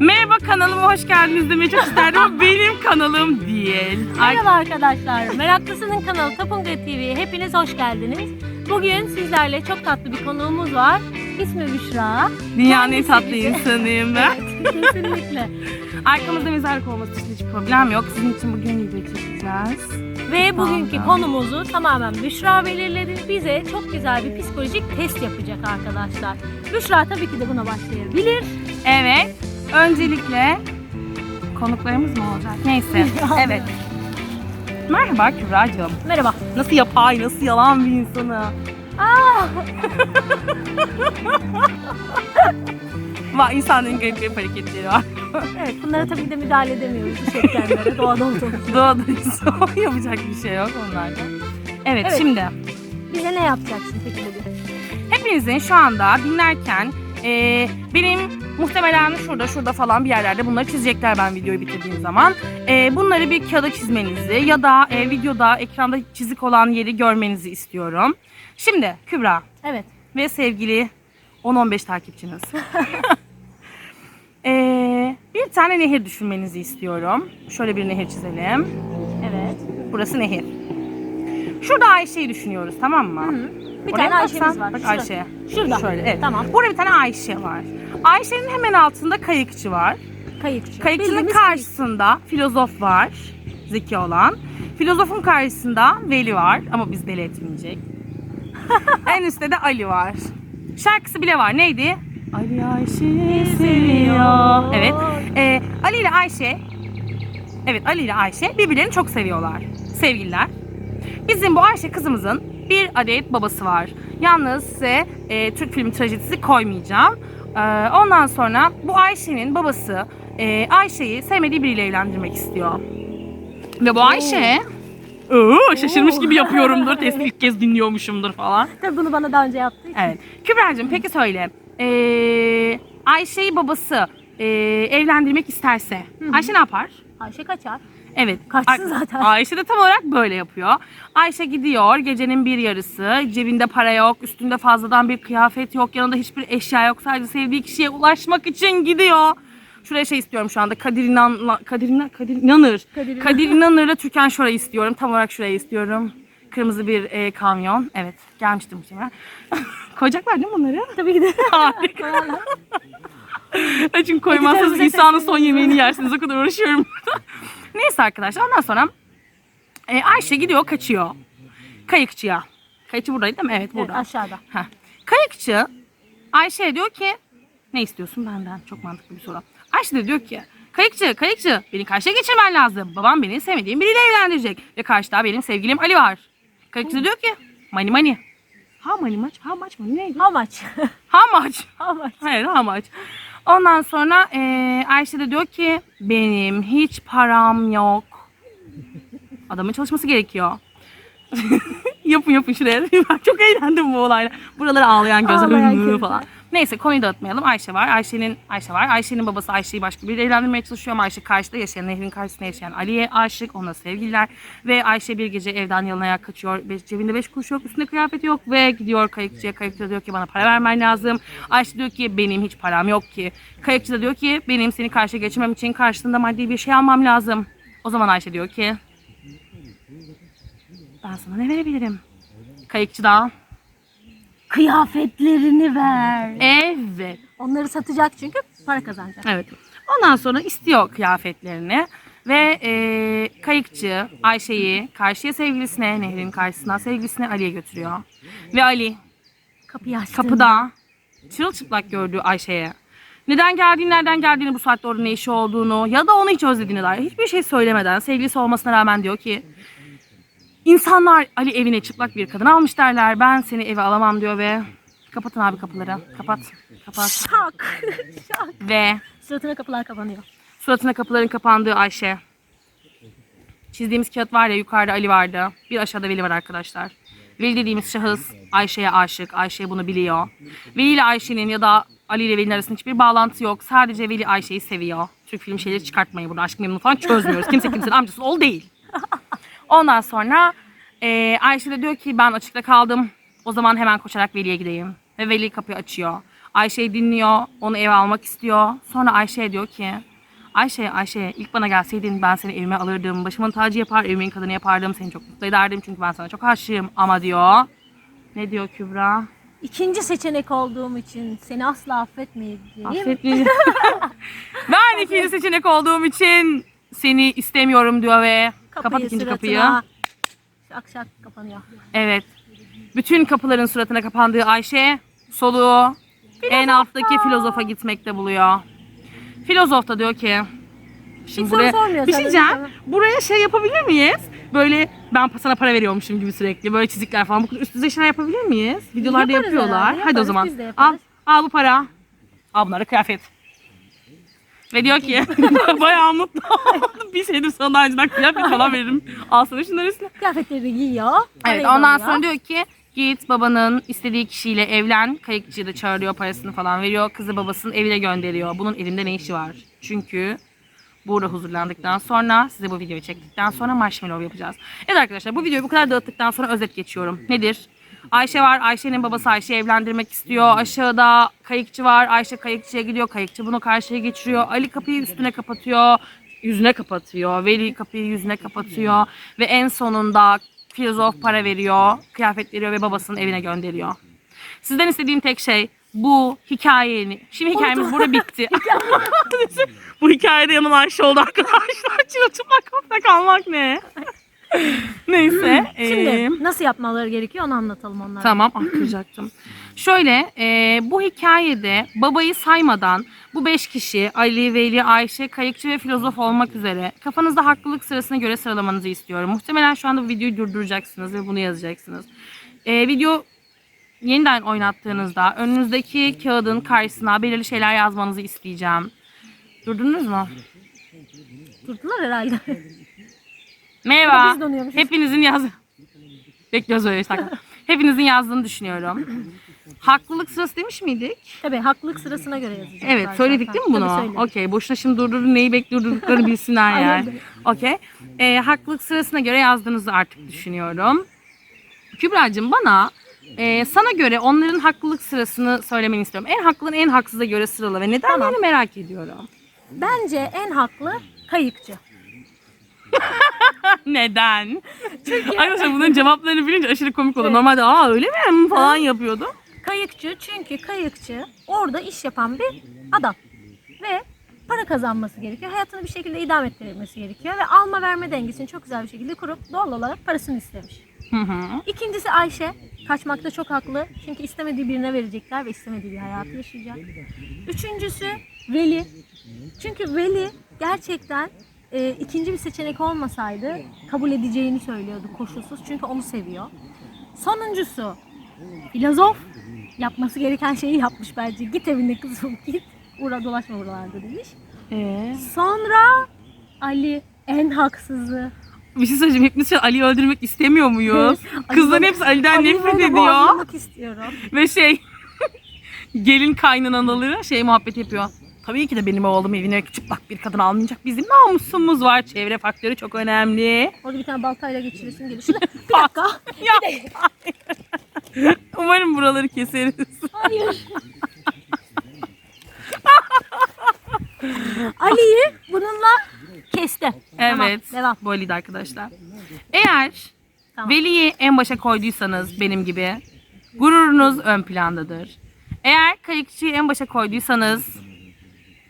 Merhaba kanalıma hoş geldiniz demeyi çok isterdim ama benim kanalım değil. Ay, Merhaba arkadaşlar. Meraklısının kanalı Tapunga TV'ye hepiniz hoş geldiniz. Bugün sizlerle çok tatlı bir konuğumuz var. İsmi Büşra. dünyanın en Kendisi tatlı insanıyım ben. Evet, kesinlikle. Arkamızda mezarlık olması için hiç problem yok. Sizin için bugün video çekeceğiz. Ve bugünkü Tamam. konumuzu tamamen Büşra belirledi. Bize çok güzel bir psikolojik test yapacak arkadaşlar. Büşra tabii ki de buna başlayabilir. Evet. Öncelikle konuklarımız mı olacak? Neyse. evet. Merhaba Kübra'cığım. Merhaba. Nasıl yapay, nasıl yalan bir insanı. Aa, Va insanların garip garip hareketleri var. evet bunlara tabii de müdahale edemiyoruz bu şeklenlere doğada olduğumuz. Doğadayız. Yapacak bir şey yok onlarda. Evet, Evet. şimdi Bize ne yapacaksın peki bugün? Hepinizin şu anda dinlerken e, benim muhtemelen şurada şurada falan bir yerlerde bunları çizecekler ben videoyu bitirdiğim zaman. E, bunları bir kağıda çizmenizi ya da e, videoda ekranda çizik olan yeri görmenizi istiyorum. Şimdi Kübra Evet. ve sevgili 10-15 takipçiniz. E, bir tane nehir düşünmenizi istiyorum. Şöyle bir nehir çizelim. Evet. Burası nehir. Şurada Ayşe'yi düşünüyoruz tamam mı? Hı. Bir Oraya tane Ayşe'miz baksan, var. Bak Şurada. Ayşe. Şurada. Şöyle evet. Tamam. Burada bir tane Ayşe var. Ayşe'nin hemen altında kayıkçı var. Kayıkçı. Kayıkçının Bildiğimiz karşısında filozof var. Zeki olan. Filozofun karşısında Veli var ama biz deli etmeyecek. en üstte de Ali var. Şarkısı bile var. Neydi? Ali Ayşe seviyor. Evet. Ee, Ali ile Ayşe Evet Ali ile Ayşe birbirlerini çok seviyorlar. Sevgililer. Bizim bu Ayşe kızımızın bir adet babası var. Yalnız size e, Türk filmi trajedisi koymayacağım. Ee, ondan sonra bu Ayşe'nin babası e, Ayşe'yi sevmediği biriyle evlendirmek istiyor. Ve bu Ayşe Oo, şaşırmış gibi yapıyorumdur. Testi ilk kez dinliyormuşumdur falan. Tabii bunu bana daha önce yaptı. Evet. Kübra'cığım peki söyle. Ee, Ayşe'yi babası e, evlendirmek isterse Ayşe ne yapar? Ayşe kaçar. Evet. Kaçsın zaten. Ayşe de tam olarak böyle yapıyor. Ayşe gidiyor gecenin bir yarısı. Cebinde para yok. Üstünde fazladan bir kıyafet yok. Yanında hiçbir eşya yok. Sadece sevdiği kişiye ulaşmak için gidiyor. Şuraya şey istiyorum şu anda. Kadir İnan, Kadir, İnan, Kadir İnanır. Kadir Kadir, İnanır. İnanır'la Türkan Şoray'ı istiyorum. Tam olarak şurayı istiyorum. Kırmızı bir e, kamyon. Evet. Gelmiştim sefer. Koyacaklar değil mi bunları? Tabii ki de. Harika. Çünkü koymazsanız İsa'nın son yemeğini yersiniz. O kadar uğraşıyorum. Neyse arkadaşlar ondan sonra e, Ayşe gidiyor kaçıyor. Kayıkçıya. Kayıkçı buradaydı değil mi? Evet Evet, burada. aşağıda. Heh. Kayıkçı Ayşe'ye diyor ki ne istiyorsun benden? Çok mantıklı bir soru. Ayşe de diyor ki Kayıkçı, kayıkçı beni karşıya geçirmen lazım. Babam beni sevmediğim biriyle evlendirecek. Ve karşıda benim sevgilim Ali var. Kayıkçı diyor ki money money. How money much? How much money neydi? How much? How much? How much? Hayır amaç. Ondan sonra eee Ayşe de diyor ki benim hiç param yok. Adamın çalışması gerekiyor. yapın yapın şuraya. Çok eğlendim bu olayla. Buraları ağlayan gözler. falan. Neyse konuyu dağıtmayalım. Ayşe var. Ayşe'nin Ayşe var. Ayşe'nin babası Ayşe'yi başka biriyle evlendirmeye çalışıyor ama Ayşe karşıda yaşayan, nehrin karşısında yaşayan Ali'ye aşık. Onunla sevgililer. Ve Ayşe bir gece evden yalın kaçıyor. Beş, cebinde beş kuruş yok, üstünde kıyafeti yok ve gidiyor kayıkçıya. Kayıkçı diyor ki bana para vermen lazım. Ayşe diyor ki benim hiç param yok ki. Kayıkçı da diyor ki benim seni karşıya geçirmem için karşılığında maddi bir şey almam lazım. O zaman Ayşe diyor ki ben sana ne verebilirim? Kayıkçı da Kıyafetlerini ver. evet Onları satacak çünkü para kazanacak. Evet. Ondan sonra istiyor kıyafetlerini ve e, kayıkçı Ayşe'yi karşıya sevgilisine, nehrin karşısına sevgilisine Ali'ye götürüyor. Ve Ali Kapıyı açtı. kapıda çırılçıplak gördüğü Ayşe'ye neden geldiğini, nereden geldiğini, bu saatte orada ne işi olduğunu ya da onu hiç özlediğini dair hiçbir şey söylemeden sevgilisi olmasına rağmen diyor ki insanlar Ali evine çıplak bir kadın almış derler. Ben seni eve alamam diyor ve kapatın abi kapıları. Kapat. Kapat. Şak. Şak. Ve Suratına kapılar kapanıyor. Suratına kapıların kapandığı Ayşe. Çizdiğimiz kağıt var ya yukarıda Ali vardı. Bir aşağıda Veli var arkadaşlar. Veli dediğimiz şahıs Ayşe'ye aşık. Ayşe bunu biliyor. Veli ile Ayşe'nin ya da Ali ile Veli'nin arasında hiçbir bağlantı yok. Sadece Veli Ayşe'yi seviyor. Türk film şeyleri çıkartmayın burada. Aşk memnun falan çözmüyoruz. Kimse kimsenin amcası ol değil. Ondan sonra e, Ayşe de diyor ki ben açıkta kaldım. O zaman hemen koşarak Veli'ye gideyim. Ve Veli kapıyı açıyor. Ayşe'yi dinliyor. Onu eve almak istiyor. Sonra Ayşe diyor ki Ayşe, Ayşe ilk bana gelseydin ben seni evime alırdım. Başımın tacı yapar, evimin kadını yapardım. Seni çok mutlu ederdim çünkü ben sana çok aşığım. Ama diyor. Ne diyor Kübra? İkinci seçenek olduğum için seni asla affetmeyeceğim. Affetmeyeceğim. ben ikinci seçenek olduğum için seni istemiyorum diyor ve kapat ikinci kapıyı. suratına Şak şak kapanıyor. Evet. Bütün kapıların suratına kapandığı Ayşe soluğu en alttaki filozofa gitmekte buluyor. Filozof da diyor ki Şimdi soru buraya sormuyor bir sana, şey diyeceğim. Buraya şey yapabilir miyiz? Böyle ben sana para veriyormuşum gibi sürekli. Böyle çizikler falan. Bu üst düzey şeyler yapabilir miyiz? Videolarda Yaparız yapıyorlar. herhalde, Hadi o yaparız, zaman. biz de Al, yaparız. al bu para. Al bunları kıyafet. Ve diyor ki bayağı mutlu oldum. Bir şeydir önceden kıyafet falan veririm. Al sana şunları üstüne. Kıyafetleri giyiyor. Evet parayı ondan alıyor. sonra diyor ki git babanın istediği kişiyle evlen. Kayıkçıyı da çağırıyor parasını falan veriyor. Kızı babasının evine gönderiyor. Bunun evinde ne işi var? Çünkü burada huzurlandıktan sonra size bu videoyu çektikten sonra marshmallow yapacağız. Evet arkadaşlar bu videoyu bu kadar dağıttıktan sonra özet geçiyorum. Nedir? Ayşe var. Ayşe'nin babası Ayşe'yi evlendirmek istiyor. Aşağıda kayıkçı var. Ayşe kayıkçıya gidiyor. Kayıkçı bunu karşıya geçiriyor. Ali kapıyı üstüne kapatıyor. Yüzüne kapatıyor. Veli kapıyı yüzüne kapatıyor. Ve en sonunda filozof para veriyor. Kıyafet veriyor ve babasının evine gönderiyor. Sizden istediğim tek şey bu hikayeni. Şimdi hikayemiz burada bitti. bu hikayede yanım Ayşe oldu arkadaşlar. Çırılçıplak kapta kalmak ne? Neyse. Şimdi eee, nasıl yapmaları gerekiyor onu anlatalım onlara. Tamam, ah kıracaktım. Şöyle, e, bu hikayede babayı saymadan bu beş kişi Ali, Veli, Ayşe, Kayıkçı ve Filozof olmak üzere kafanızda haklılık sırasına göre sıralamanızı istiyorum. Muhtemelen şu anda bu videoyu durduracaksınız ve bunu yazacaksınız. E, video yeniden oynattığınızda önünüzdeki kağıdın karşısına belirli şeyler yazmanızı isteyeceğim. Durdunuz mu? Durdular herhalde. Merhaba. Donuyormuşuz. Hepinizin yaz... Bekliyoruz öyle işte. Hepinizin yazdığını düşünüyorum. Haklılık sırası demiş miydik? Tabii haklılık sırasına göre yazacağız. Evet söyledik değil mi bunu? Söyledik. Okey. Boşuna şimdi durdurun neyi bekliyorduklarını bilsinler yani. Okey. Ee, haklılık sırasına göre yazdığınızı artık düşünüyorum. Kübra'cığım bana e, sana göre onların haklılık sırasını söylemeni istiyorum. En haklının en haksıza göre sırala ve neden Tamam. böyle merak ediyorum. Bence en haklı kayıkçı. neden? Arkadaşlar bunların cevaplarını bilince aşırı komik oldu. Normalde aa öyle mi falan yapıyordu. Kayıkçı çünkü kayıkçı orada iş yapan bir adam. Ve para kazanması gerekiyor. Hayatını bir şekilde idame ettirebilmesi gerekiyor. Ve alma verme dengesini çok güzel bir şekilde kurup doğal olarak parasını istemiş. Hı hı. İkincisi Ayşe. Kaçmakta çok haklı. Çünkü istemediği birine verecekler ve istemediği bir hayatı yaşayacak. Üçüncüsü Veli. Çünkü Veli gerçekten e, ikinci bir seçenek olmasaydı kabul edeceğini söylüyordu koşulsuz. Çünkü onu seviyor. Sonuncusu filozof. Yapması gereken şeyi yapmış bence. Git evine kızım git. Uğra dolaşma buralarda demiş. Ee, Sonra Ali en haksızı. bir şey söyleyeceğim. Hepimiz Ali'yi öldürmek istemiyor muyuz? Kızların Ali- hepsi Ali'den Ali'yi nefret böyle ediyor. boğazlamak istiyorum. Ve şey gelin kaynanaları şey muhabbet yapıyor. Tabii ki de benim oğlum evine çıplak bir kadın almayacak. Bizim namusumuz var. Çevre faktörü çok önemli. Orada bir tane baltayla geçiresim geliyor. Şurada bir dakika. Ya. Umarım buraları keseriz. Hayır. Ali'yi bununla kesti. Tamam, Evet. devam. Bu Ali'de arkadaşlar. Eğer Tamam. Veli'yi en başa koyduysanız benim gibi gururunuz ön plandadır. Eğer kayıkçıyı en başa koyduysanız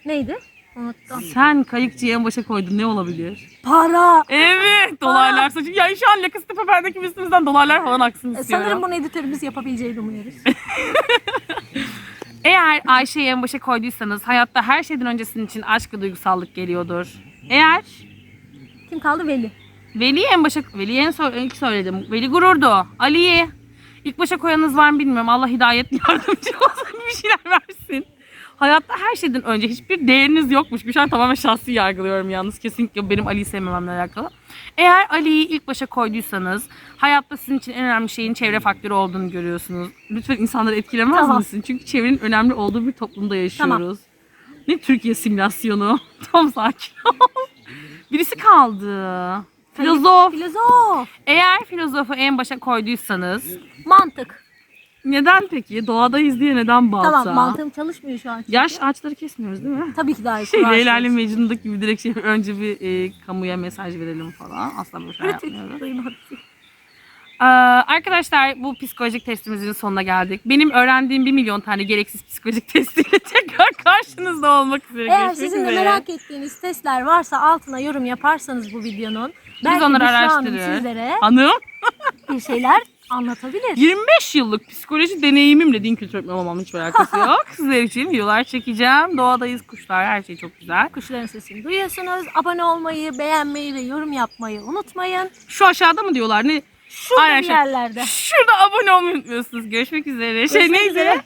Neydi? Unuttum. sen kayıkçıyı en başa koydun ne olabilir? Para. Evet dolarlar saçı. Ya şu an Lakıs Papel'deki üstümüzden dolarlar falan aksın E, istiyorum. Sanırım bunu editörümüz yapabileceğini umuyoruz. Eğer Ayşe'yi en başa koyduysanız hayatta her şeyden öncesinin için aşk ve duygusallık geliyordur. Eğer Kim kaldı? Veli. Veli'yi en başa Veli'yi en so- ilk söyledim. Veli gururdu. Ali'yi ilk başa koyanınız var mı bilmiyorum. Allah hidayet yardımcı olsun bir şeyler versin. Hayatta her şeyden önce hiçbir değeriniz yokmuş. Bir şey tamamen şahsi yargılıyorum yalnız. Kesinlikle benim Ali'yi sevmememle alakalı. Eğer Ali'yi ilk başa koyduysanız hayatta sizin için en önemli şeyin çevre faktörü olduğunu görüyorsunuz. Lütfen insanları etkilemez Tamam. misin? Çünkü çevrenin önemli olduğu bir toplumda yaşıyoruz. Ne Türkiye simülasyonu? Tam sakin ol. Birisi kaldı. Filozof. Filozof. Eğer filozofu en başa koyduysanız Mantık. Neden peki? Doğadayız diye neden balta? Tamam mantığım çalışmıyor şu an. çünkü. Yaş ağaçları kesmiyoruz değil mi? Tabii ki daha iyi. Şey. Leyla ile Mecnun'daki gibi direkt şey önce bir e, kamuya mesaj verelim falan. Asla böyle şey yapmıyoruz. Ee, arkadaşlar bu psikolojik testimizin sonuna geldik. Benim öğrendiğim bir milyon tane gereksiz psikolojik testiyle tekrar karşınızda olmak üzere. Eğer Görüşmek sizin de üzere. merak ettiğiniz testler varsa altına yorum yaparsanız bu videonun belki onları araştırırız. sizlere Hanım bir şeyler anlatabilir. 25 yıllık psikoloji deneyimimle din kültürü öğretmeni olmamın hiç alakası yok. Sizler için videolar çekeceğim. Doğadayız kuşlar her şey çok güzel. Kuşların sesini duyuyorsunuz. Abone olmayı, beğenmeyi ve yorum yapmayı unutmayın. Şu aşağıda mı diyorlar ne? Şurada Aynen bir şey. yerlerde. Şurada abone olmayı unutmuyorsunuz. Görüşmek üzere. şey Görüşmek neydi? üzere.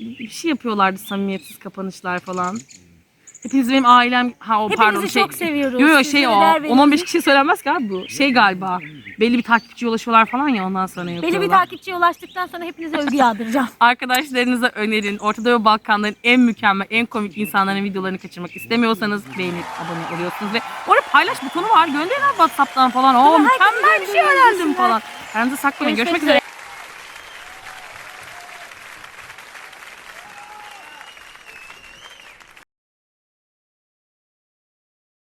Bir şey yapıyorlardı samimiyetsiz kapanışlar falan. Hepiniz benim ailem ha o Hepinizi pardon şey. çok seviyoruz. Yo yo şey o. değer veriyoruz. 10-15 kişi söylenmez ki abi bu. Şey galiba. Belli bir takipçiye ulaşıyorlar falan ya ondan sonra yapıyorlar. Belli bir takipçiye ulaştıktan sonra hepinize övgü yağdıracağım. Arkadaşlarınıza önerin. Orta Doğu Balkanların en mükemmel, en komik insanların videolarını kaçırmak istemiyorsanız beğenip abone oluyorsunuz ve orada paylaş butonu var. Gönderin abi WhatsApp'tan falan. Herkesin mükemmel bir şey öğrendim falan. Kendinize saklayın. Görüşmek üzere.